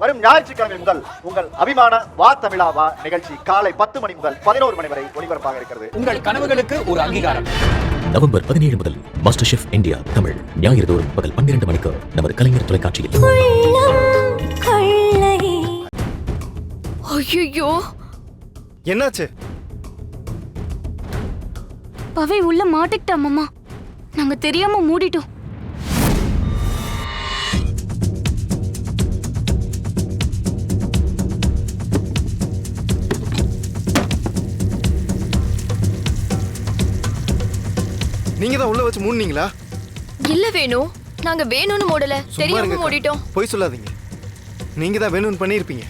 வரும் ஞாயிற்றுக்கிழமை முதல் உங்கள் அபிமான வா தமிழா வா நிகழ்ச்சி காலை பத்து மணி முதல் பதினோரு மணி வரை ஒளிபரப்பாக இருக்கிறது. உங்கள் கனவுகளுக்கு ஒரு அங்கீகாரம். நவம்பர் பதினேழு முதல் மாஸ்டர் ஷெஃப் இந்தியா தமிழ் ஞாயிறு தோறும் பகல் பன்னிரண்டு மணிக்கு நமது கலைஞர் தொலைக்காட்சியில். ஐயோ என்னாச்சு? பவை உள்ள மாட்டிக்கிட்டா மாமா நாங்க தெரியாம மூடிட்டோம். நீங்க தான் உள்ள வச்சு மூடுனீங்களா? இல்ல வேணும் நாங்க வேணும்னு மூடல. தெரியாம. மூடிட்டோம். பொய் சொல்லாதீங்க. நீங்க தான் வேணும்னு பண்ணியிருப்பீங்க.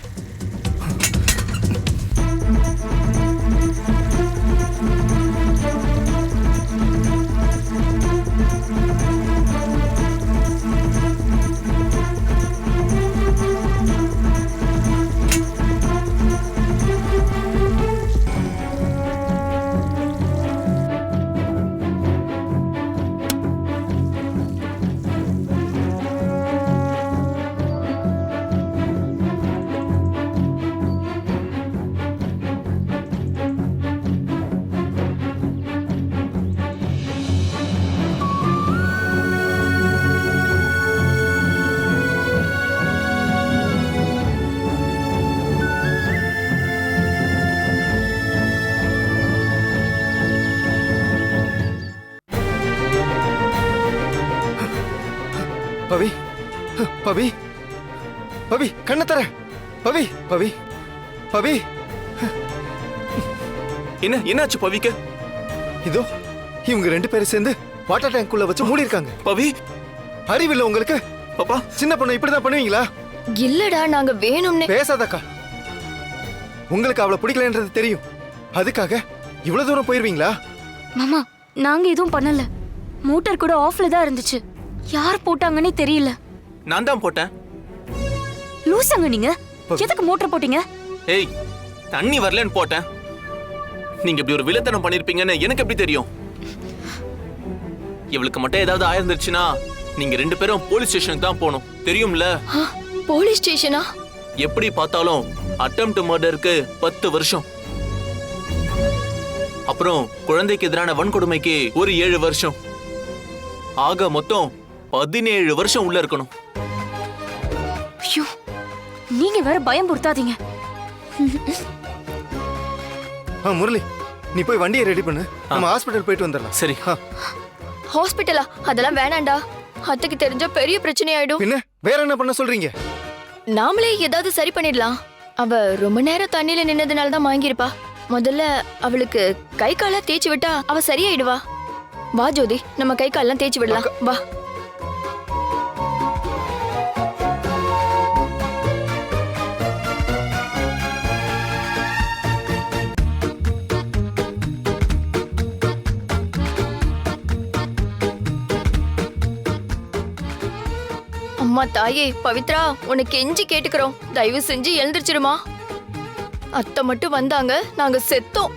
பவி பவி பவி கண்ணை தர. பவி பவி பவி. என்ன என்னாச்சு பவிக்கு? இதோ இவங்க ரெண்டு பேரும் சேர்ந்து வாட்டர் டேங்க்குள்ள வச்சு மூடி இருக்காங்க பவி? அறிவில்லை உங்களுக்கு? பாப்பா சின்ன பொண்ணு இப்படிதான் பண்ணுவீங்களா? இல்லடா நாங்க வேணும்னே. பேசாதக்கா. உங்களுக்கு அவளை பிடிக்கலன்றது தெரியும். அதுக்காக இவ்வளவு தூரம் போயிருவீங்களா? மாமா நாங்க எதுவும் பண்ணல. மோட்டார் கூட ஆஃப்ல தான் இருந்துச்சு. யார் போட்டாங்கன்னே தெரியல. நான் தான் போட்டேன். லூசாங்க நீங்க. எதுக்கு மோட்டார் போட்டீங்க? ஏய் தண்ணி வரலன்னு போட்டேன். நீங்க இப்படி ஒரு வில்லத்தனம் பண்ணிருப்பீங்கன்னு எனக்கு எப்படி தெரியும்? இவளுக்கு மட்டும் ஏதாவது ஆயிருந்துச்சுன்னா நீங்க ரெண்டு பேரும் போலீஸ் ஸ்டேஷனுக்கு தான் போகணும். தெரியும்ல? போலீஸ் ஸ்டேஷனா எப்படி பார்த்தாலும் அட்டம்ப்ட் மர்டருக்கு பத்து வருஷம். அப்புறம் குழந்தைக்கு எதிரான வன்கொடுமைக்கு ஒரு ஏழு வருஷம். ஆக மொத்தம் பதினேழு வருஷம் உள்ள இருக்கணும். ஐயோ நீங்க வேற பயம் பொறுத்தாதீங்க. ஆ முரளி நீ போய் வண்டியை ரெடி பண்ணு. நம்ம ஹாஸ்பிட்டல் போயிட்டு வந்துடலாம். சரி. ஹாஸ்பிட்டலா அதெல்லாம் வேணாம்டா. அத்தைக்கு தெரிஞ்சா பெரிய பிரச்சனை ஆயிடும் பின்ன வேற என்ன பண்ண சொல்றீங்க? நாமளே ஏதாவது சரி பண்ணிடலாம். அவ ரொம்ப நேரம் தண்ணியில நின்னதுனால தான் வாங்கியிருப்பா. முதல்ல அவளுக்கு கை காலா தேய்ச்சி விட்டா அவ சரியாயிடுவா. வா ஜோதி நம்ம கை காலெல்லாம் தேய்ச்சி விடலாம். வா. அம்மா தாயே பவித்ரா உனக்கு எஞ்சி கேட்டுக்கிறோம். தயவு செஞ்சு எழுந்திருச்சிடுமா அத்தை மட்டும் வந்தாங்க நாங்க செத்தோம்.